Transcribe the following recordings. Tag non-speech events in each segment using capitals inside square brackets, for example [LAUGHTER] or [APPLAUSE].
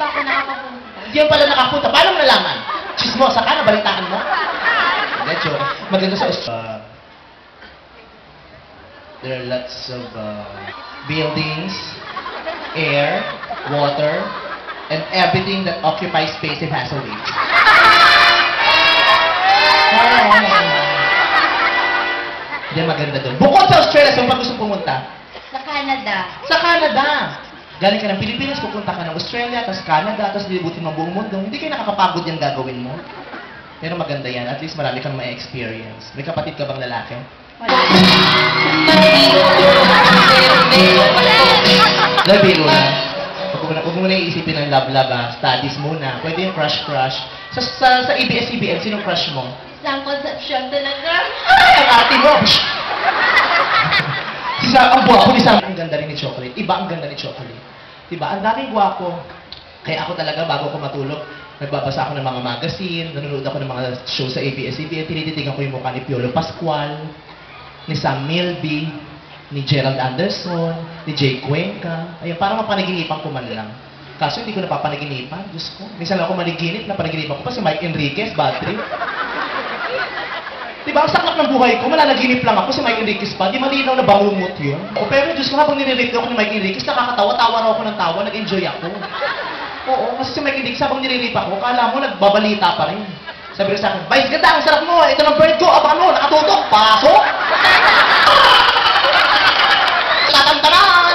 pa ako nakakapunta. Hindi mo pala nakapunta. Paano mo nalaman? Chismosa ka, nabalitaan mo? Hindi, joke. Maganda sa Australia. there are lots of uh, buildings, air, water, and everything that occupies space and has a weight. Hindi maganda doon. Bukod sa Australia, saan pa gusto pumunta? Sa Canada. Sa Canada. Galing ka ng Pilipinas, pupunta ka ng Australia, tapos Canada, tapos lilibutin mo buong mundo. Hindi kayo nakakapagod yung gagawin mo. Pero maganda yan. At least marami kang may experience. May kapatid ka bang lalaki? Wala. Dahil biro lang. Huwag mo na, huwag mo na iisipin ng love-love ah. Studies muna. Pwede yung crush-crush. Sa, sa, sa ABS-CBN, sino crush mo? Isang conception talaga. Ay, ang ate mo! Si Sam, ang gwapo ni Sam. Ang ganda rin ni Chocolate. Iba ang ganda ni Chocolate. Diba? Ang daming gwapo. Kaya ako talaga, bago ko matulog, nagbabasa ako ng mga magazine, nanonood ako ng mga show sa ABS-CBN, tinititigan ko yung mukha ni Piolo Pascual, ni Sam Milby, ni Gerald Anderson, ni Jay Cuenca. Ayun, parang mapanaginipan ko man lang. Kaso hindi ko napapanaginipan. Diyos ko. Minsan lang ako managinip, napanaginipan ko pa si Mike Enriquez, bad trip. Diba, ang saklap ng buhay ko, malalaginip lang ako si Mike Enriquez pa, di malinaw na bangungot yun. O, pero Diyos ko, habang nire-review ako ni Mike Enriquez, nakakatawa, tawa raw ako ng tawa, nag-enjoy ako. Oo, kasi si Mike Enriquez, habang nire-review ako, kala mo, nagbabalita pa rin. Sabi ko sa akin, Vice, ganda, ang sarap mo, ito ng bird ko, abangan mo, nakatutok, pasok! Tatantanan!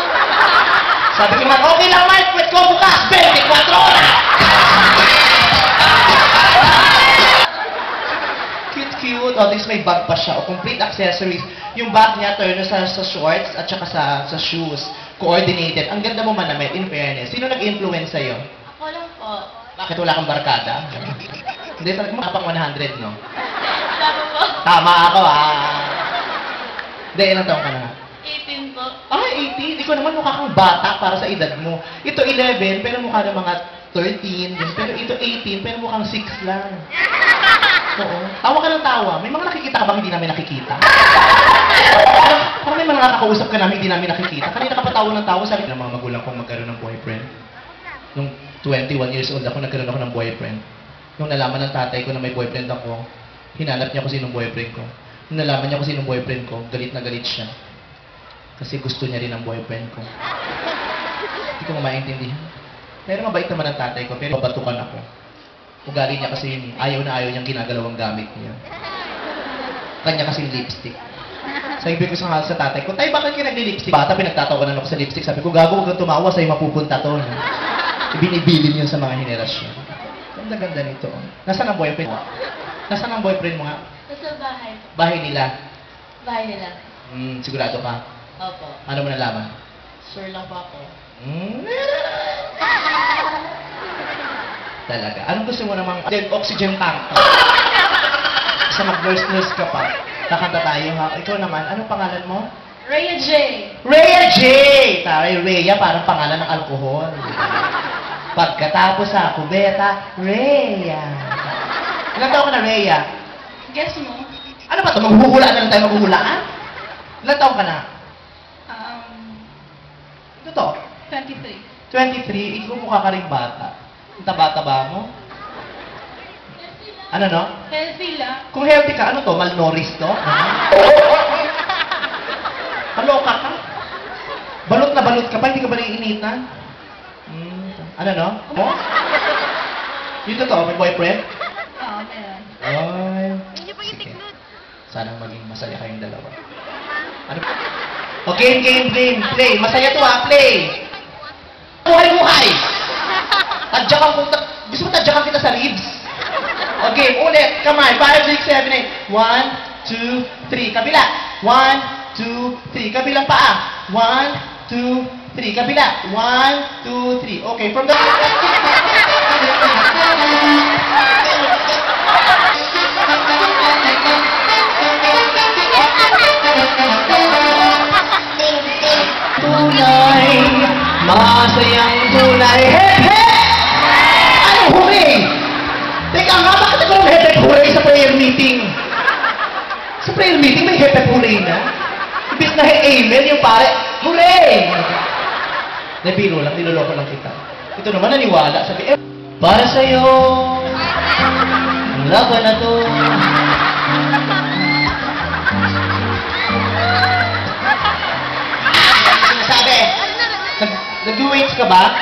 Sabi ko man, okay lang, Mike, wait ko bukas, 24 least may bag pa siya. O, complete accessories. Yung bag niya, turn sa, sa shorts at saka sa, sa shoes. Coordinated. Ang ganda mo man naman, in fairness. Sino nag-influence sa'yo? Ako lang po. Bakit wala kang barkada? Hindi, talaga mga pang 100, no? Sabi po. Tama ako, ah. Hindi, ilang taong ka na? 18 po. Ah, 18. Ikaw naman mukha kang bata para sa edad mo. Ito 11, pero mukha ng mga 13. din. Pero ito 18, pero mukhang 6 lang. Oo. Tawa ka ng tawa. May mga nakikita ka bang hindi namin nakikita? parang, [LAUGHS] parang may mga nakakausap ka namin hindi namin nakikita. Kanina ka pa tawa ng tawa. Sabi ng mga magulang kong magkaroon ng boyfriend. Nung 21 years old ako, nagkaroon ako ng boyfriend. Nung nalaman ng tatay ko na may boyfriend ako, hinanap niya kung sinong boyfriend ko. Nung nalaman niya kung sinong boyfriend ko, galit na galit siya. Kasi gusto niya rin ang boyfriend ko. Hindi ko maintindihan. Pero mabait naman ang tatay ko, pero babatukan ako. Ugali niya kasi yun, ayaw na ayaw niyang ginagalaw ang gamit niya. Kanya kasi lipstick. Sabi ko sa, sa tatay ko, tay, bakit ka nagli-lipstick? Bata, pinagtatawanan ako sa lipstick. Sabi ko, gago, huwag kang tumawa, sa'yo mapupunta to. No? [LAUGHS] Ibinibilin yun sa mga henerasyon. Ganda-ganda nito. oh. Nasaan ang boyfriend mo? Nasaan ang boyfriend mo nga? Nasa bahay. Bahay nila. Bahay nila. Hmm, sigurado ka. Opo. Ano mo nalaman? Sure lang po ako. Hmm. [LAUGHS] Talaga. Anong gusto mo namang Then, oxygen tank? [LAUGHS] Sa mag-nurse-nurse ka pa. Kakanta tayo ha. Ikaw naman, anong pangalan mo? Rhea J. Rhea J! Taray, Rhea, parang pangalan ng alkohol. Pagkatapos sa kubeta, Rhea. Ilan taon ka na, Rhea? Guess mo? Ano ba ito? Maghuhulaan na lang tayo maghuhulaan? Ilan taon ka na? Um, Ito to? 23. 23, ikaw mukha ka rin bata. Ang taba-taba mo. Ano no? Healthy lang. Kung healthy ka, ano to? Malnourished to? [LAUGHS] Kaloka ka? Balot na balot ka pa, hindi ka ba naiinitan? Hmm. Ano no? Mo? Yung totoo, may boyfriend? Oo, meron. Ay. Sige. Sana maging masaya kayong dalawa. Ano? O, game, game, game. Play. Masaya to ha, play. Buhay, buhay. Tadyakan ko, ta- gusto mo tadyakan kita sa ribs? O, game, ulit. On. 5, 6, 7, 8. 1, 2, 3. Kabila. 1, 2, 3. Kabilang paa. 1, 2, 3. Kabila. 1, 2, 3. Okay, from the... Tunay, masayang tunay. Hep, hep! Amen, yung pare, hooray! Nabiro lang, niloloko lang kita. Ito naman naniwala. Sabi, eh, para sa'yo, ang laban na to. Sabi, nag- nag-weights ka ba?